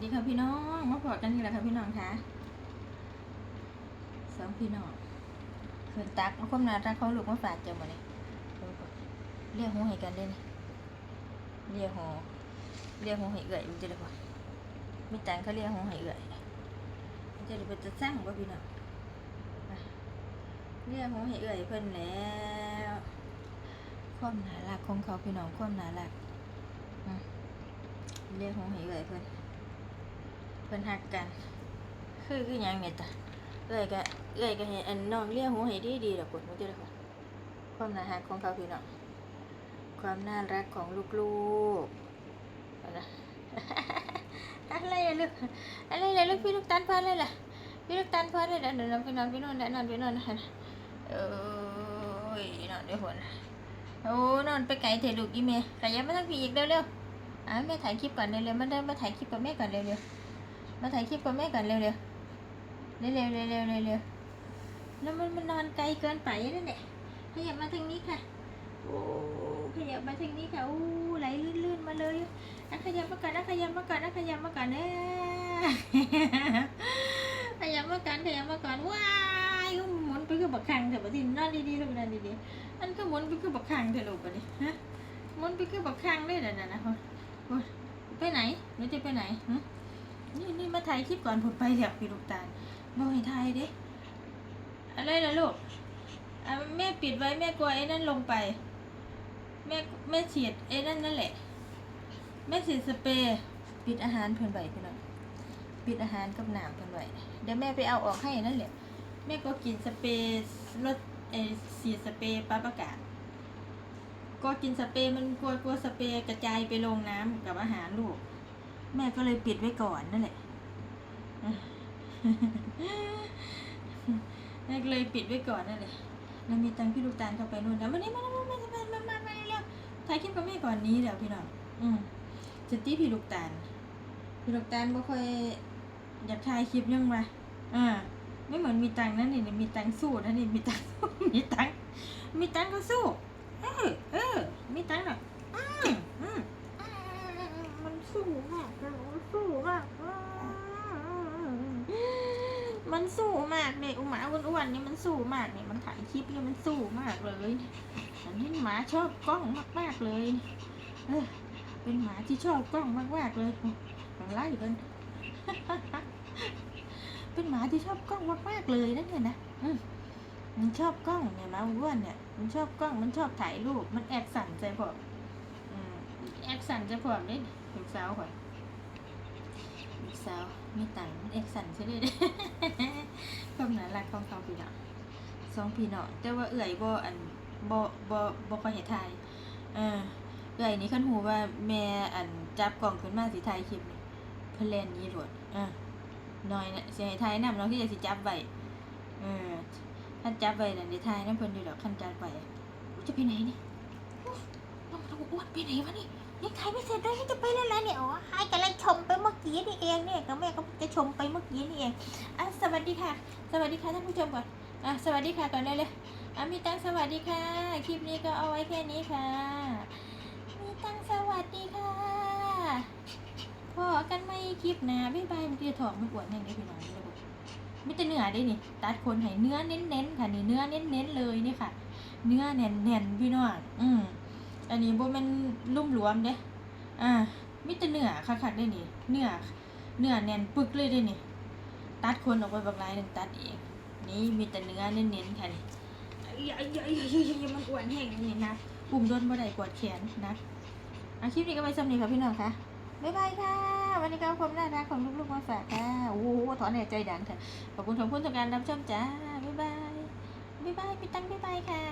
ดีค่ะพี่น้องมาพอกันนี่แหละค่ะพี่น้องคะสองพี่น้องเขินตักมาความน่ารักของลูกมาฝากเจ้ามาเนี่ยเรียกหูให้กันได้นี่เรียกหูเรียกหูให้เอื่อยมันจะได้ปะมีตังเขาเรียกหูให้เอื่อยมันจะได้เป็นจะสร้างบ่พี่น้องเรียกหูให้เอื่อยเพิ่นแล้วความน่ารักของเขาพี่น้องความน่ารักเรียกหูให้เอื่อยเพิ่น เพิ่นหักกัน คือคือหยังเนี่ยจ้ะเอ้ยก็เอ้ยก็ให้อันน้องเลี้ยงหูให้ดีดีดอกกดมันจะได้ค่ะความน่ารักของเขาพี่น้องความน่ารักของลูกๆอานะอะไรอะลูกอะไรเลยลูกพี่ลูกตาลพอเลยล่ะพี่ลูกตาลพอเลยเดี๋ยวเดี๋ยวเราไปนอนไปนอนเดี๋ยวนอนไปนอนนะเอ้ยนอนดี๋ยหัวนะโอ้นอนไปไกลเถอะลูกอีเมย์ขยับมาทางพี่อีกเร็วๆอะแม่ถ่ายคลิปก่อนเร็วๆมาเดินมาถ่ายคลิปกับแม่ก่อนเร็วๆ มาถ่ายคลิปกับแม่ก่อนเร็วๆ เร็วๆเร็วๆเร็วๆเร็วๆแล้วมันมันนอนไกลเกินไปนั่นแหละขยับมาทางนี้ค่ะ โอ้ขยับมาทางนี้ค่ะโอ้ไหลลื่นๆมาเลยอะขยับมาก่อนนะขยับมาก่อนนะขยับมาก่อนนะขยับมาก่อนขยับมาก่อนว้ายหมุนไปคือบักคังเถอะบัดนี้นอนดีๆลูกนอนดีๆอันก็หมุนไปคือบักคังเถอะลูกบัดนี้ฮะหมุนไปคือบักคังเลยนะนะนะโอ้ยไปไหนหนูจะไปไหนหึ นี่นี่มาถ่ายคลิปก่อนผมไปเดี๋ยวพี่ลูกตาลมให้ถ่ายดิอะไรล่ะลูกอะแม่ปิดไว้แม่กลัวไอ้นั่นลงไป แม่แม่ฉีดไอ้นั่นนั่นแหละ แม่ฉีดสเปรย์ปิดอาหารเพิ่นไว้พี่น้องปิดอาหารกับน้ำเพิ่นไว้เดี๋ยวแม่ไปเอาออกให้นั่นแหละ แม่ก็กินสเปรย์รถเออฉีดสเปรย์ปรับอากาศก็กินสเปรย์มันกลัวกลัวสเปรย์กระจายไปลงน้ำกับอาหารลูก แม่ก็เลยปิดไว้ก่อนนั่นแหละแม่ก็เลยปิดไว้ก่อนนั่นแหละแล้วมีตังพี่ลูกตาลเข้าไปนู่นแล้ววันนี้มามามามามามามาแล้วถ่ายคลิปกับแม่ก่อนนี้เดี๋ยวพี่น้องอืมจะตีพี่ลูกตาลพี่ลูกตาลไม่ค่อยอยากถ่ายคลิปยังไงอ่าไม่เหมือนมีตังนั่นนี่มีตังสู้นั่นนี่มีตังมีตังมีตังก็สู้ เออเออมีตังหรออืม สู้มากสู้มากมันสู้มากเลยอุหมาอ้วนๆนี่มันสู้มากเนี่ยมันถ่ายคลิปเนี่ยมันสู้มากเลยอันนี้หมาชอบกล้องมากๆเลยเออเป็นหมาที่ชอบกล้องมากๆเลยไล่กันเป็นหมาที่ชอบกล้องมากๆเลยนั่นเนี่ยนะมันชอบกล้องเนี่ยหมาอ้วนเนี่ยมันชอบกล้องมันชอบถ่ายรูปมันแอบสั่นใจพออืมแอบสั่นใจพอเล่น ลูกสาวข่อยลูกสาวมีตังค์เอกสันใช่ไหมความน่ารักของเขาพี่น้องสองพี่น้องแต่ว่าเอื่อยบ่อันบ่บ่บ่ค่อยเห็นไทยเออเอื่อยนี่คันหูว่าแม่อันจับกล่องขึ้นมาสิถ่ายคลิปเพลนนี้โลวดเออน้อยนะสิให้ถ่ายนำน้องที่จะสิจับไว้เออคันจับไว้นั่นสิถ่ายนำเพิ่นอยู่ดอกคันจับไว้จะไปไหนนี่ต้องน้องอ้วนไปไหนวะนี่ ยังถ่ายไม่เสร็จเลยจะไปแล้วแล้วเนี่ยอ๋อให้กำลังชมไปเมื่อกี้นี่เองเนี่ยก็แม่ก็จะชมไปเมื่อกี้นี่เองอะสวัสดีค่ะ สวัสดีค่ะท่านผู้ชมก่อนอะสวัสดีค่ะก่อนเลยเลยอะมีตังสวัสดีค่ะ คลิปนี้ก็เอาไว้แค่นี้ค่ะ มีตังสวัสดีค่ะพอกันไม่คลิปนะบ๊ายบายมันจะถอดมันอวดอย่างนี้พี่น้องนี่เลยบอกมีแต่เนื้อได้นี่ตัดคนให้เนื้อเน้นๆค่ะนี่เนื้อเน้นๆเลยนี่ค่ะ เนื้อแน่นๆพี่น้องอืม อันนี้บ่แมันลุ่มหลวมเด้อ่ามีแต่เนื้อคักๆได้นี่เนื้อเนื้อแน่นปึกเลยได้นี่ ตัดคนออกไปบางรายหนึ่งตัดเองนี่มีแต่เนื้อเน้นๆค่ะนี่อย่าอย่าอย่าอย่าอย่ามันอ้วนแห้งนี่นะปุ่มโดนบ่ได้กดแขนนะอาคลิปนี้ก็ไปสำนีค่ะพี่น้องค่ะบ๊ายบายค่ะ วันนี้ก็เอาความน่ารักของลูกๆมาฝากค่ะ โอ้โหถอนหายใจดังค่ะขอบคุณทุกคนทุกการรับชมจ้า บ๊ายบาย บ๊ายบายพี่ตั้งบ๊ายบายค่ะ